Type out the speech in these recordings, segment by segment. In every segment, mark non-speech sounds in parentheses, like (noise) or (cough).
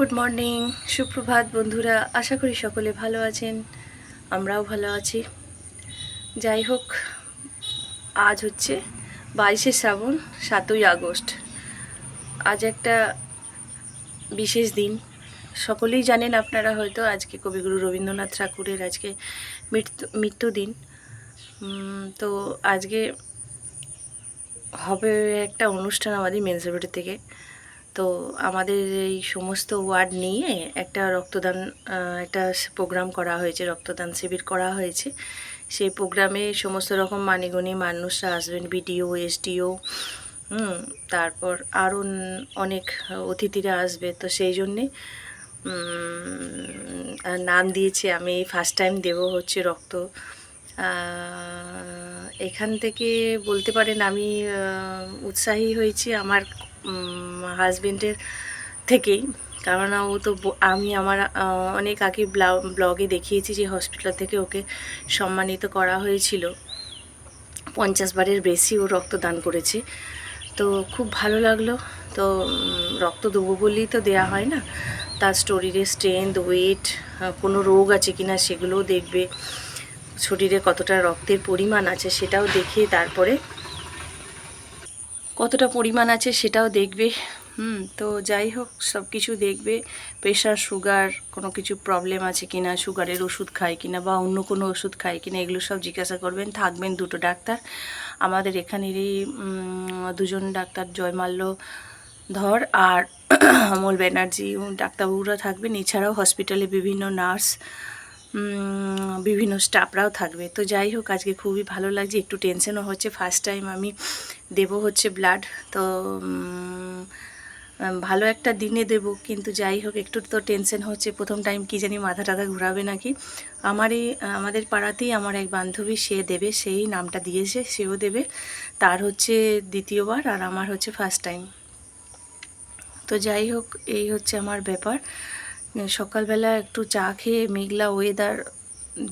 Good morning সুপ্রভাত বন্ধুরা। আশা করি সকলে ভালো আছেন, আমরাও ভালো আছি। যাই হোক, আজ হচ্ছে বাইশে শ্রাবণ, সাতই আগস্ট। আজ একটা বিশেষ দিন। সকলেই জানেন, আপনারা হয়তো আজকে কবিগুরু রবীন্দ্রনাথ ঠাকুরের আজকে মৃত্যু মৃত্যুদিন তো আজকে হবে একটা অনুষ্ঠান আমাদের মেনসেবেটি থেকে। তো আমাদের এই সমস্ত ওয়ার্ড নিয়ে একটা রক্তদান একটা প্রোগ্রাম করা হয়েছে, রক্তদান শিবির করা হয়েছে। সেই প্রোগ্রামে সমস্ত রকম মানিগণী মানুষরা আসবেন, বিডিও, এসডিও তারপর আরও অনেক অতিথিরা আসবে। তো সেই জন্যে নাম দিয়েছি আমি, ফার্স্ট টাইম দেব হচ্ছে রক্ত। এখান থেকে বলতে পারেন আমি উৎসাহী হয়েছি। আমার হাজবেন্ডের থেকেই। কারণ ও তো আমি আমার অনেক আগে ব্লগে দেখিয়েছি যে হসপিটাল থেকে ওকে সম্মানিত করা হয়েছিল। পঞ্চাশ বারের বেশি ও রক্তদান করেছে। তো খুব ভালো লাগল। তো রক্ত দেবো বললেই তো দেয়া হয় না। তার শরীরে স্ট্রেংথ ওয়েট কোনো রোগ আছে কি না সেগুলোও দেখবে। শরীরে কতটা রক্তের পরিমাণ আছে সেটাও দেখে তারপরে কতটা পরিমাণ আছে সেটাও দেখবে। হুম, তো যাই হোক সব কিছু দেখবে। প্রেশার, সুগার, কোনো কিছু প্রবলেম আছে কিনা, সুগারের ওষুধ খায় কিনা বা অন্য কোনো ওষুধ খায় কিনা, এগুলো সব জিজ্ঞাসা করবেন। থাকবেন দুটো ডাক্তার। আমাদের এখানেরই দুজন ডাক্তার জয়মাল্য ধর আর (coughs) অমল ব্যানার্জি, ডাক্তারবাবুরা থাকবেন। এছাড়াও হসপিটালে বিভিন্ন নার্স বিভিন্ন স্টাফরাও থাকবে। তো যাই হোক, আজকে খুবই ভালো লাগছে। একটু টেনশনও হচ্ছে। ফার্স্ট টাইম আমি দেব হচ্ছে ব্লাড তো ভালো একটা দিনে দেব। কিন্তু যাই হোক, একটু তো টেনশন হচ্ছে। প্রথম টাইম কি জানি মাথা টাথা ঘোরাবে নাকি? আমারই, আমাদের পাড়াতেই আমার এক বান্ধবী, সে দেবে। সেই নামটা দিয়েছে, সেও দেবে। তার হচ্ছে দ্বিতীয়বার আর আমার হচ্ছে ফার্স্ট টাইম তো যাই হোক, এই হচ্ছে আমার ব্যাপার। সকালবেলা একটু চা খেয়ে মেঘলা ওয়েদার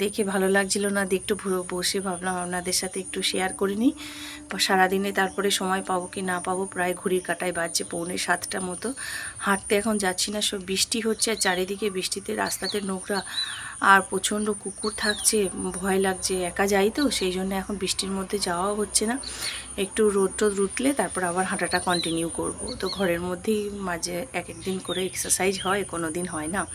দেখে ভালো লাগছিল না, দিয়ে একটু বসে ভাবলাম আপনাদের সাথে একটু শেয়ার করে নিই সারাদিনে তারপরে সময় পাবো কি না পাবো, প্রায় ঘড়ির কাটায় বাজছে পৌনে সাতটা মতো। হাঁটতে এখন যাচ্ছি না, সব বৃষ্টি হচ্ছে আর চারিদিকে বৃষ্টিতে রাস্তাতে নোংরা আর প্রচণ্ড কুকুর থাকছে, ভয় লাগছে, একা যাই তো, সেই জন্য এখন বৃষ্টির মধ্যে যাওয়াও হচ্ছে না। একটু রোদ টোদ উঠলে তারপর আবার হাঁটাটা কন্টিনিউ করব। তো ঘরের মধ্যেই মাঝে এক এক দিন করে এক্সারসাইজ হয় কোনো দিন হয় না।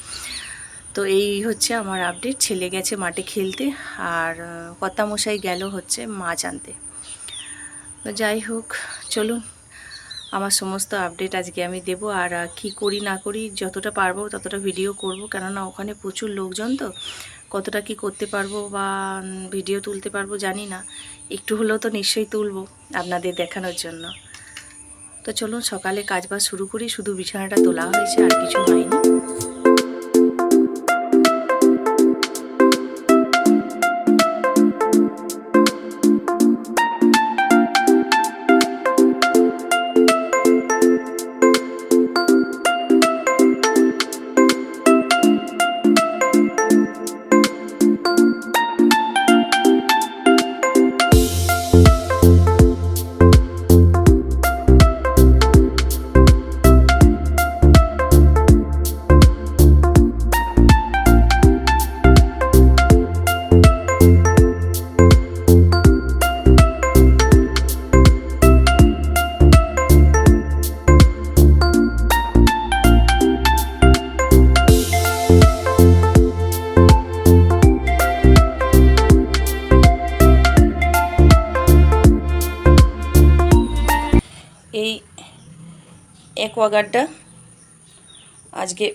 তো এই হচ্ছে আমার আপডেট ছেলে গেছে মাঠে খেলতে আর, কর্তামশাই গেল হচ্ছে মাছ আনতে। তো যাই হোক, চলুন। আমার সমস্ত আপডেট আজকে আমি দেব। আর কি করি না করি, যতটা পারব ততটা ভিডিও করব। কেননা ওখানে প্রচুর লোকজন তো, কতটা কি করতে পারব বা ভিডিও তুলতে পারব জানি না। একটু হলেও তো নিশ্চয়ই তুলবো আপনাদের দেখানোর জন্য। তো চলুন সকালে কাজ বাজ শুরু করি, শুধু বিছানাটা তোলা হয়েছে, আর কিছু হয়নি। অ্যাকোয়াগার্ডটা আজকে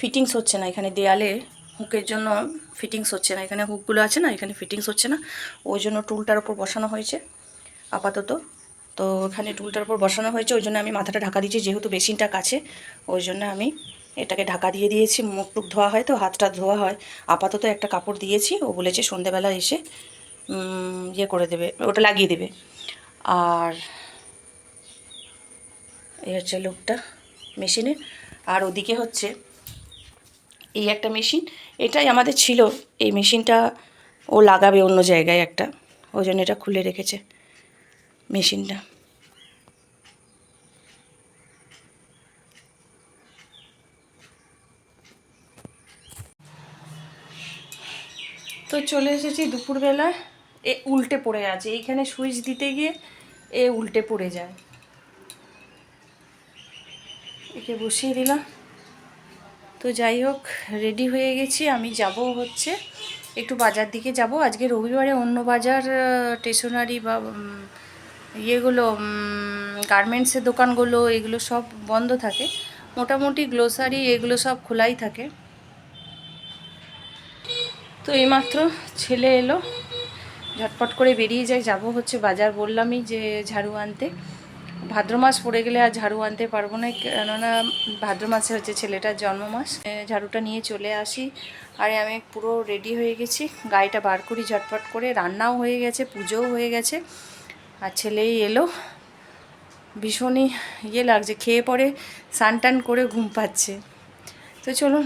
ফিটিংস হচ্ছে না, এখানে দেয়ালে হুকের জন্য ফিটিংস হচ্ছে না, এখানে হুকগুলো আছে না, এখানে ফিটিংস হচ্ছে না, ওই জন্য টুলটার ওপর বসানো হয়েছে আপাতত। তো এখানে টুলটার ওপর বসানো হয়েছে, ওই জন্য আমি মাথাটা ঢাকা দিয়েছি, যেহেতু বেসিনটা কাছে, ওই জন্য আমি এটাকে ঢাকা দিয়ে দিয়েছি, মুখ টুক ধোয়া হয় তো, হাতটা ধোয়া হয়। আপাতত একটা কাপড় দিয়েছি, ও বলেছে সন্ধেবেলা এসে ইয়ে করে দেবে, ওটা লাগিয়ে দেবে। আর এই হচ্ছে লুকটা মেশিনে আর ওদিকে হচ্ছে এই একটা মেশিন। এটাই আমাদের ছিল। এই মেশিনটা ও লাগাবে অন্য জায়গায় একটা। ওই জন্য এটা খুলে রেখেছে মেশিনটা। তো চলে এসেছি দুপুরবেলা এ উল্টে পড়ে আছে। এইখানে সুইচ দিতে গিয়ে এ উল্টে পড়ে যায়। একে বসিয়ে দিলাম। তো যাই হোক রেডি হয়ে গেছি। আমি যাব হচ্ছে একটু বাজার দিকে যাব। আজকে রবিবারে অন্য বাজার স্টেশনারি বা ইয়েগুলো গার্মেন্টসের দোকানগুলো, এগুলো সব বন্ধ থাকে। মোটামুটি গ্লোসারি এগুলো সব খোলাই থাকে। তো এইমাত্র ছেলে এলো। ঝটপট করে বেরিয়ে যাই। যাব হচ্ছে বাজার বললামই যে ঝাড়ু আনতে। ভাদ্র মাস পড়ে গেলে আর ঝাড়ু আনতে পারব না, কেননা ভাদ্র মাসে হচ্ছে ছেলেটার জন্ম মাস ঝাড়ুটা নিয়ে চলে আসি। আর আমি পুরো রেডি হয়ে গেছি। গাড়িটা বার করি ঝটপট করে। রান্নাও হয়ে গেছে, পুজোও হয়ে গেছে। আর ছেলেই এলো। ভীষণই ইয়ে লাগছে, খেয়ে পরে স্নান টান করে ঘুম পাচ্ছে। তো চলুন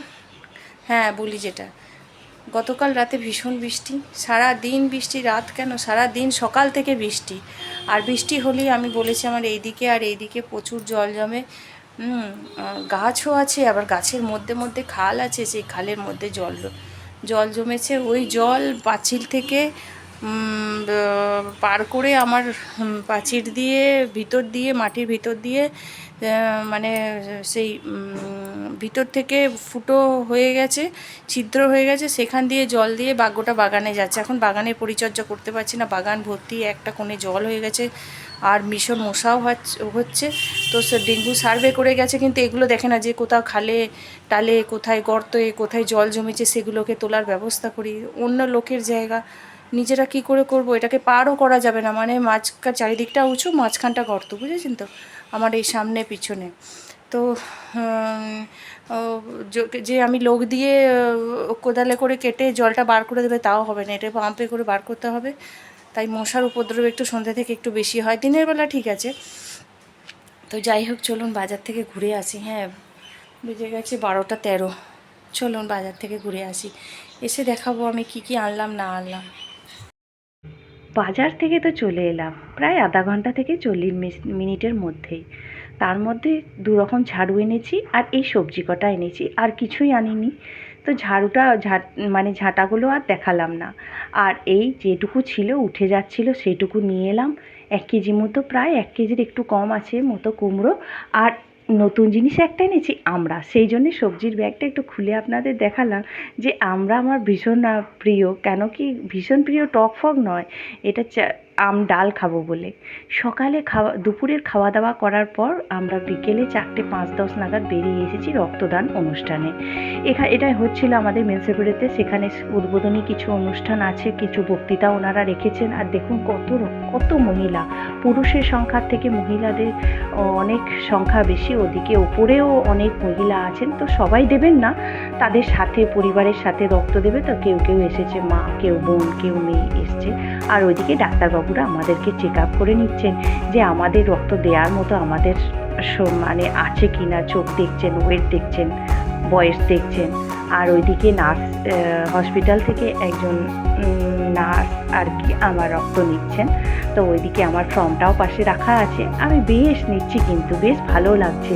হ্যাঁ বলি যেটা। গতকাল রাতে ভীষণ বৃষ্টি। সারা দিন বৃষ্টি, রাত কেন? সারা দিন সকাল থেকে বৃষ্টি। আর বৃষ্টি হলেই আমি বলেছি আমার এইদিকে আর এইদিকে প্রচুর জল জমে। গাছও আছে, আবার গাছের মধ্যে মধ্যে খাল আছে, সেই খালের মধ্যে জল জল জমেছে। ওই জল পাঁচিল থেকে পার করে আমার পাঁচিল দিয়ে, ভিতর দিয়ে, মাটির ভিতর দিয়ে মানে সেই ভিতর থেকে ফুটো হয়ে গেছে, ছিদ্র হয়ে গেছে, সেখান দিয়ে জল দিয়ে বাগোটা বাগানে যাচ্ছে। এখন বাগানের পরিচর্যা করতে পারছি না, বাগান ভর্তি, একটা কোণে জল হয়ে গেছে, আর ভীষণ মশাও হচ্ছে- তো ডেঙ্গু সার্ভে করে গেছে, কিন্তু এগুলো দেখে না যে কোথাও খালে টালে, কোথায় গর্তে, কোথায় জল জমেছে, সেগুলোকে তোলার ব্যবস্থা করি। অন্য লোকের জায়গা, নিজেরা কি করে করব? এটাকে পারও করা যাবে না। মানে মাঝখান, চারিদিকটা উঁচু, মাঝখানটা গর্ত, বুঝেছেন তো? আমার এই সামনে, পিছনে। তো যে আমি লোক দিয়ে কোদালে করে কেটে জলটা বার করে দেবে তাও হবে না। এটা পাম্পে করে বার করতে হবে। তাই মশার উপদ্রব একটু সন্ধ্যা থেকে একটু বেশি হয়। দিনের বেলা ঠিক আছে। তো যাই হোক, চলুন বাজার থেকে ঘুরে আসি। হ্যাঁ বেজে গেছে বারোটা তেরো। চলুন বাজার থেকে ঘুরে আসি। এসে দেখাবো আমি কি কি আনলাম, না আনলাম। বাজার থেকে তো চলে এলাম, প্রায় আধা ঘণ্টা থেকে চল্লিশ মিনিটের মধ্যেই। তার মধ্যে দু রকম ঝাড়ু এনেছি আর এই সবজি কটা এনেছি, আর কিছুই আনিনি। তো ঝাড়ুটা ঝাট মানে ঝাঁটাগুলো আর দেখালাম না। আর এই যেটুকু ছিল, উঠে যাচ্ছিল, সেটুকু নিয়ে এলাম। এক কেজি মতো, প্রায় এক কেজির একটু কম আছে মতো কুমড়ো। আর নতুন জিনিস একটা এনেছি, আমরা। সেই জন্যে সবজির ব্যাগটা একটু খুলে আপনাদের দেখালাম যে আমরা আমার ভীষণ প্রিয়। কেন কি ভীষণ প্রিয় টক ফক নয়। এটা চা- আম ডাল খাব বলে। সকালে খাওয়া, দুপুরের খাওয়া দাওয়া করার পর আমরা বিকেলে চারটে পাঁচ দশ নাগাদ বেরিয়ে এসেছি রক্তদান অনুষ্ঠানে। এখানে এটা হচ্ছিল আমাদের মিউনিসিপ্যালিটিতে সেখানে উদ্বোধনী কিছু অনুষ্ঠান আছে, কিছু বক্তৃতা ওনারা রেখেছেন। আর দেখুন কত কত মহিলা। পুরুষের সংখ্যার থেকে মহিলাদের অনেক সংখ্যা বেশি। ওদিকে ওপরেও অনেক মহিলা আছেন। তো সবাই দেবেন না। তাদের সাথে, পরিবারের সাথে রক্ত দেবে। তো কেউ কেউ এসেছে, মা, কেউ বোন, কেউ মেয়ে এসছে। আর ওইদিকে ডাক্তারবাবুরা আমাদেরকে চেক আপ করে নিচ্ছেন যে আমাদের রক্ত দেওয়ার মতো আমাদের মানে আছে কি না চোখ দেখছেন ওয়েট দেখছেন, বয়স দেখছেন। আর ওইদিকে নার্স হসপিটাল থেকে একজন নার্স আর কি আমার রক্ত নিচ্ছেন। তো ওইদিকে আমার ফর্মটাও পাশে রাখা আছে। আমি বেশ নিচ্ছি কিন্তু, বেশ ভালো লাগছে।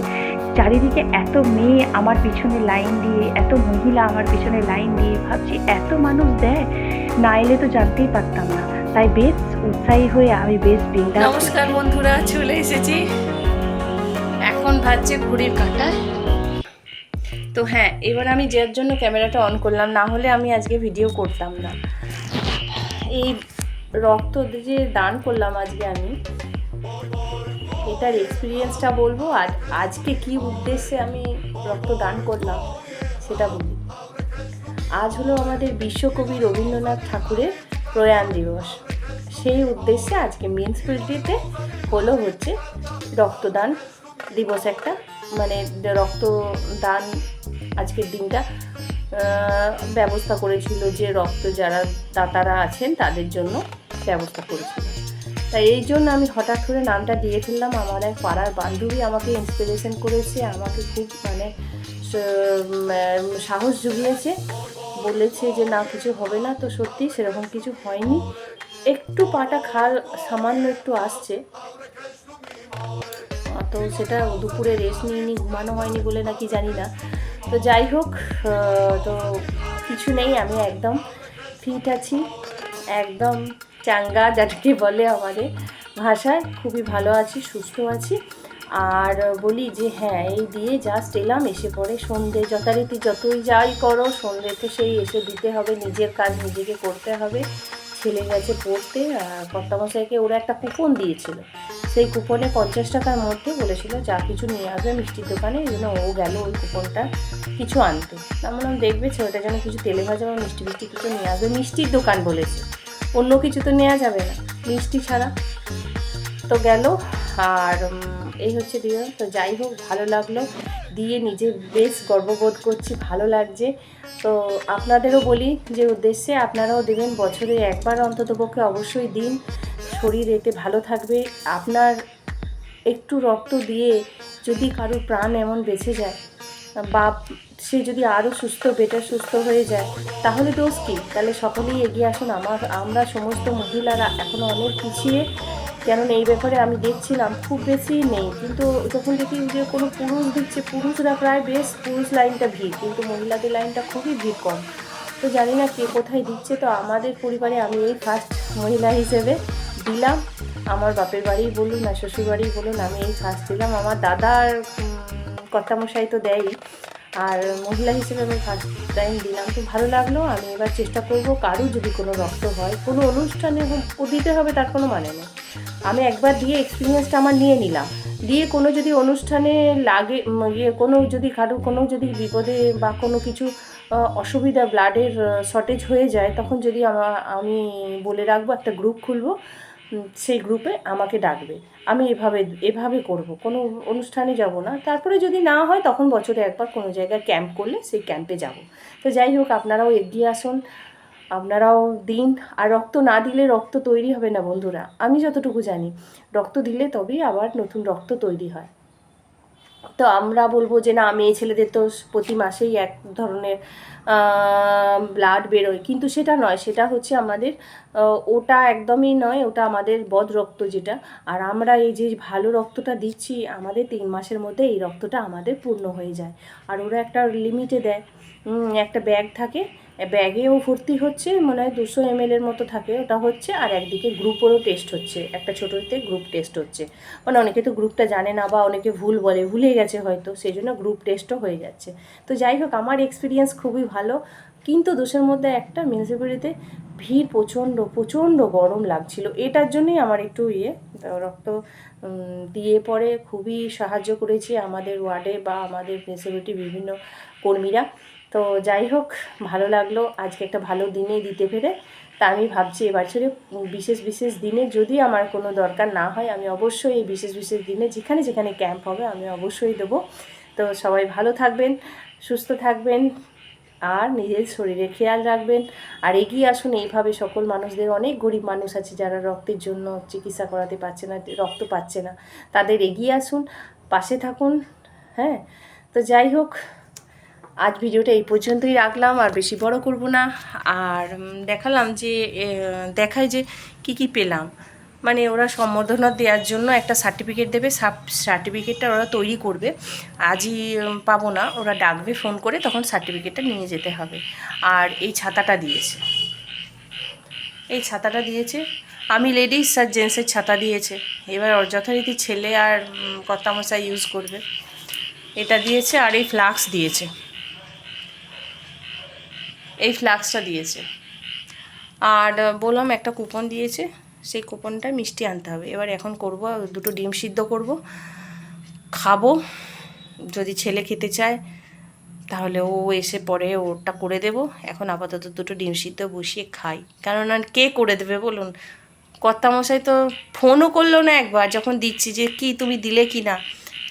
চারিদিকে এত মেয়ে আমার পিছনে লাইন দিয়ে, এত মহিলা আমার পিছনে লাইন দিয়ে, ভাবছি এত মানুষ দেয়, না এলে তো জানতেই পারতাম না। তাই বেশ উৎসাহী হয়ে আমি বেশ বিন্দাস নমস্কার বন্ধুরা, চলে এসেছি। এখন ভাজছে ঘুড়ির কাঁটা। তো হ্যাঁ এবার আমি যার জন্য ক্যামেরাটা অন করলাম, না হলে আমি আজকে ভিডিও করতাম না। এই রক্ত যে দান করলাম আজকে আমি, এটার এক্সপিরিয়েন্সটা বলব, আর আজকে কি উদ্দেশ্যে আমি রক্ত দান করলাম, সেটা বলি। আজ হলো আমাদের বিশ্বকবি রবীন্দ্রনাথ ঠাকুরের প্রয়াণ দিবস। সেই উদ্দেশ্যে আজকে মিউনিসিপ্যালিটিতে হলো হচ্ছে রক্তদান দিবস একটা। মানে রক্তদান আজকের দিনটা ব্যবস্থা করেছিল যে রক্ত যারা দাতারা আছেন তাদের জন্য ব্যবস্থা করেছিল। তাই এই জন্য আমি হঠাৎ করে নামটা দিয়ে ফেললাম। আমার এক পাড়ার বান্ধবী আমাকে ইন্সপিরেশন করেছে, আমাকে খুব মানে সাহস জুগিয়েছে। বলেছে যে, না, কিছু হবে না। তো সত্যি সেরকম কিছু হয়নি। একটু পাটা খাল, সামান্য একটু আসছে। তো সেটা দুপুরে রেস্ট নিয়ে ঘুমানো হয়নি বলে নাকি জানি না। তো যাই হোক তো কিছু নেই, আমি একদম ফিট আছি। একদম চাঙ্গা যাকে বলে আমাদের ভাষায়, খুবই ভালো আছি, সুস্থ আছি। আর বলি যে হ্যাঁ এই দিয়ে জাস্ট এলাম, এসে পরে সন্ধে, যথারীতি যতই যাই করো, সন্ধে তো সেই এসে দিতে হবে, নিজের কাজ নিজেকে করতে হবে। ছেলে গেছে পড়তে কর্তামশাইকে ওরা একটা কুপন দিয়েছিল। সেই কুপনে পঞ্চাশ টাকার মধ্যে বলেছিল, যা কিছু নিয়ে আসবে মিষ্টির দোকানে, এই জন্য ও গেল ওই কুপনটা কিছু আনতে। বললাম, দেখবে ছেলেটা যেন কিছু তেলে ভাজা বা মিষ্টি মিষ্টি কিছু নিয়ে আসবে, মিষ্টির দোকান বলেছে। অন্য কিছু তো নেওয়া যাবে না, মিষ্টি ছাড়া। তো গেল, আর এই হচ্ছে দিয়ে তো যাই হোক, ভালো লাগল। দিয়ে নিজে বেশ গর্ববোধ করছি, ভালো লাগছে। তো আপনাদেরও বলি যে উদ্দেশ্যে আপনারাও দেবেন, বছরে একবার অন্ততপক্ষে অবশ্যই দিন। শরীর এতে ভালো থাকবে। আপনার একটু রক্ত দিয়ে যদি কারোর প্রাণ এমন বেঁচে যায়, বা সে যদি আরও সুস্থ বেটার সুস্থ হয়ে যায়, তাহলে দোষ কী? তাহলে সকলেই এগিয়ে আসুন। আমার, আমরা সমস্ত মহিলারা এখনও অনেক পিছিয়ে। কেননা এই ব্যাপারে আমি দেখছিলাম, খুব বেশি নেই। কিন্তু যখন দেখি যে কোনো পুরুষ দিচ্ছে পুরুষরা প্রায় বেশ পুরুষ লাইনটা ভিড়, কিন্তু মহিলাদের লাইনটা খুবই ভিড় কম। তো জানি না কে কোথায় দিচ্ছে, তো আমাদের পরিবারে আমি এই ফার্স্ট মহিলা হিসেবে দিলাম। আমার বাপের বাড়ি বলুন না শ্বশুর বাড়ি বলুন, আমি এই ফার্স্ট দিলাম। আমার দাদার কর্তামশাই তো দেয়ই। আর মহিলা হিসেবে আমি ফার্স্ট টাইম দিলাম। তো ভালো লাগল, আমি এবার চেষ্টা করব কারও যদি কোনো রক্ত হয়, কোনো অনুষ্ঠানে দিতে হবে তার কোনো মানে নেই। আমি একবার দিয়ে এক্সপিরিয়েন্সটা আমার নিয়ে নিলাম। দিয়ে কোনো যদি অনুষ্ঠানে লাগে ইয়ে কোনো যদি কারও, কোনো যদি বিপদে বা কোনো কিছু অসুবিধা, ব্লাডের শর্টেজ হয়ে যায়, তখন যদি আমা বলে রাখব, একটা গ্রুপ খুলবো সেই গ্রুপে আমাকে ডাকবে। আমি এভাবে এভাবে করব। কোনো অনুষ্ঠানে যাব না। তারপরে যদি না হয়, তখন বছরে একবার কোনো জায়গায় ক্যাম্প করলে সেই ক্যাম্পে যাব। তো যাই হোক, আপনারাও এগিয়ে আসুন। আপনারাও দিন আর রক্ত না দিলে রক্ত তৈরি হবে না বন্ধুরা। আমি যতটুকু জানি, রক্ত দিলে তবেই আবার নতুন রক্ত তৈরি হয়। তো আমরা বলব যে, না, মেয়ে ছেলেদের তো প্রতি মাসেই এক ধরনের ব্লাড বেরোয়। কিন্তু সেটা নয়, সেটা হচ্ছে আমাদের ওটা একদমই নয়, ওটা আমাদের বদ রক্ত যেটা। আর আমরা এই যে ভালো রক্তটা দিচ্ছি, আমাদের তিন মাসের মধ্যে এই রক্তটা আমাদের পূর্ণ হয়ে যায়। আর ওরা একটা লিমিটে দেয় একটা ব্যাগ থাকে ব্যাগেও ভর্তি হচ্ছে, মনে হয় দুশো এম এর মতো থাকে, ওটা হচ্ছে, আর একদিকে গ্রুপেরও টেস্ট হচ্ছে, একটা ছোটোতে গ্রুপ টেস্ট হচ্ছে। মানে অনেকে তো গ্রুপটা জানে না বা অনেকে ভুল বলে, ভুলে গেছে হয়তো, সেই জন্য গ্রুপ টেস্টও হয়ে যাচ্ছে। তো যাই হোক, আমার এক্সপিরিয়েন্স খুবই ভালো, কিন্তু দোষের মধ্যে একটা মিউনিসিপ্যালিটিতে ভিড় প্রচণ্ড প্রচণ্ড গরম লাগছিল। এটার জন্যই আমার একটু ইয়ে রক্ত দিয়ে পরে খুবই সাহায্য করেছে আমাদের ওয়ার্ডে বা আমাদের মিউনিসিপ্যালিটি বিভিন্ন কর্মীরা। তো যাই হোক, ভালো লাগল। আজকে একটা ভালো দিনে দিতে পেরে। তা আমি ভাবছি এবছরে বিশেষ বিশেষ দিনে যদি আমার কোনো দরকার না হয়, আমি অবশ্যই এই বিশেষ বিশেষ দিনে যেখানে যেখানে ক্যাম্প হবে, আমি অবশ্যই দেবো। তো সবাই ভালো থাকবেন, সুস্থ থাকবেন, আর নিজের শরীরে খেয়াল রাখবেন। আর এগিয়ে আসুন, এইভাবে সকল মানুষদের, অনেক গরিব মানুষ আছে যারা রক্তের জন্য চিকিৎসা করাতে পারছে না, রক্ত পাচ্ছে না। তাদের এগিয়ে আসুন, পাশে থাকুন হ্যাঁ। তো যাই হোক আজ ভিডিওটা এই পর্যন্তই রাখলাম, আর বেশি বড় করব না। আর দেখালাম যে দেখায় যে কি কি পেলাম। মানে ওরা সম্বর্ধনা দেওয়ার জন্য একটা সার্টিফিকেট দেবে, সাব সার্টিফিকেটটা ওরা তৈরি করবে। আজই পাবো না, ওরা ডাকবে ফোন করে, তখন সার্টিফিকেটটা নিয়ে যেতে হবে। আর এই ছাতাটা দিয়েছে। এই ছাতাটা দিয়েছে। আমি লেডিস আর জেন্টসের ছাতা দিয়েছে। এবার যথারীতি ছেলে আর কর্তামশাই ইউজ করবে। এটা দিয়েছে আর এই ফ্লাক্স দিয়েছে। এই ফ্লাক্সটা দিয়েছে। আর বললাম একটা কুপন দিয়েছে। সেই কুপনটা মিষ্টি আনতে হবে। এবার এখন করব, দুটো ডিম সিদ্ধ করব। খাব। যদি ছেলে খেতে চায়, তাহলে ও এসে পরে ওটা করে দেব। এখন আপাতত দুটো ডিম সিদ্ধ বসিয়ে খাই। কেননা কে করে দেবে বলুন? কর্তামশাই তো ফোনও করল না একবার, যখন দিচ্ছি যে, কি তুমি দিলে কি না?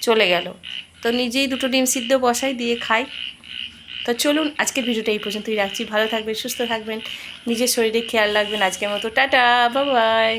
চলে গেল। তো নিজেই দুটো ডিম সিদ্ধ বসাই, দিয়ে খাই। তো চলুন আজকের ভিডিওটা এই পর্যন্তই রাখছি। ভালো থাকবেন, সুস্থ থাকবেন, নিজের শরীরে খেয়াল রাখবেন। আজকের মতো টাটা বাবাই